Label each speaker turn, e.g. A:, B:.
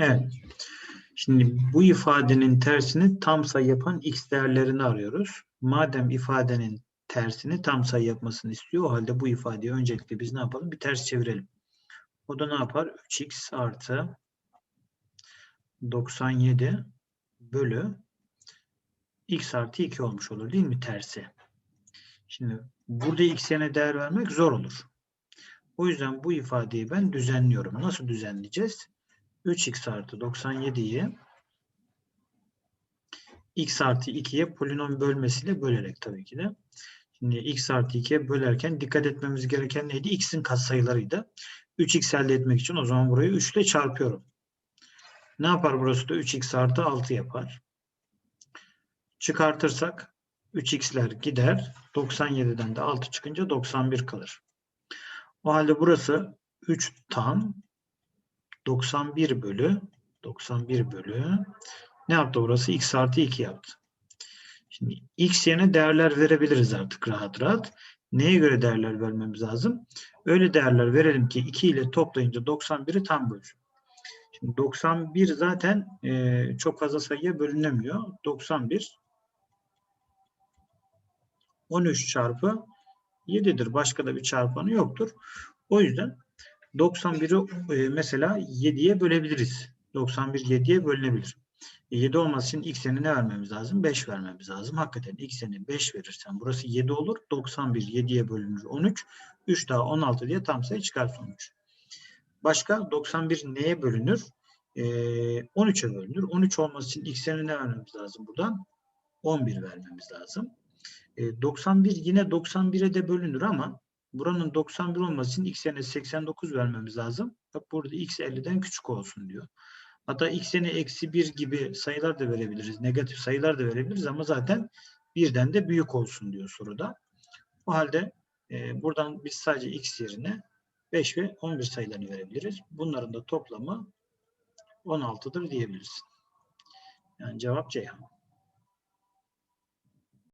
A: Evet. Şimdi bu ifadenin tersini tam sayı yapan x değerlerini arıyoruz. Madem ifadenin tersini tam sayı yapmasını istiyor, o halde bu ifadeyi öncelikle biz ne yapalım? Bir ters çevirelim. O da ne yapar? 3x artı 97 bölü x artı 2 olmuş olur değil mi tersi? Şimdi burada x yerine değer vermek zor olur. O yüzden bu ifadeyi ben düzenliyorum. Nasıl düzenleyeceğiz? 3x artı 97'yi x artı 2'ye polinom bölmesiyle bölerek tabii ki de. Şimdi x artı 2'ye bölerken dikkat etmemiz gereken neydi? x'in katsayılarıydı. 3x elde etmek için o zaman burayı 3 ile çarpıyorum. Ne yapar burası da 3x artı 6 yapar. Çıkartırsak 3x'ler gider. 97'den de 6 çıkınca 91 kalır. O halde burası 3 tam 91 bölü 91 bölü ne yaptı burası? x artı 2 yaptı. Şimdi x yerine değerler verebiliriz artık rahat rahat. Neye göre değerler vermemiz lazım? Öyle değerler verelim ki 2 ile toplayınca 91'i tam bölsün. Şimdi 91 zaten e, çok fazla sayıya bölünemiyor. 91 13 çarpı 7'dir. Başka da bir çarpanı yoktur. O yüzden 91'i e, mesela 7'ye bölebiliriz. 91 7'ye bölünebilir. E, 7 olması için x'e ne vermemiz lazım? 5 vermemiz lazım. Hakikaten x'e 5 verirsen burası 7 olur. 91 7'ye bölünür 13. 3 daha 16 diye tam sayı çıkar sonuç. Başka 91 neye bölünür? E, 13'e bölünür. 13 olması için x'e ne vermemiz lazım buradan? 11 vermemiz lazım. E, 91 yine 91'e de bölünür ama buranın 91 olması için x yerine 89 vermemiz lazım. Bak burada x 50'den küçük olsun diyor. Hatta x yerine eksi 1 gibi sayılar da verebiliriz. Negatif sayılar da verebiliriz ama zaten birden de büyük olsun diyor soruda. O halde e, buradan biz sadece x yerine 5 ve 11 sayılarını verebiliriz. Bunların da toplamı 16'dır diyebiliriz. Yani cevap Ceyhan.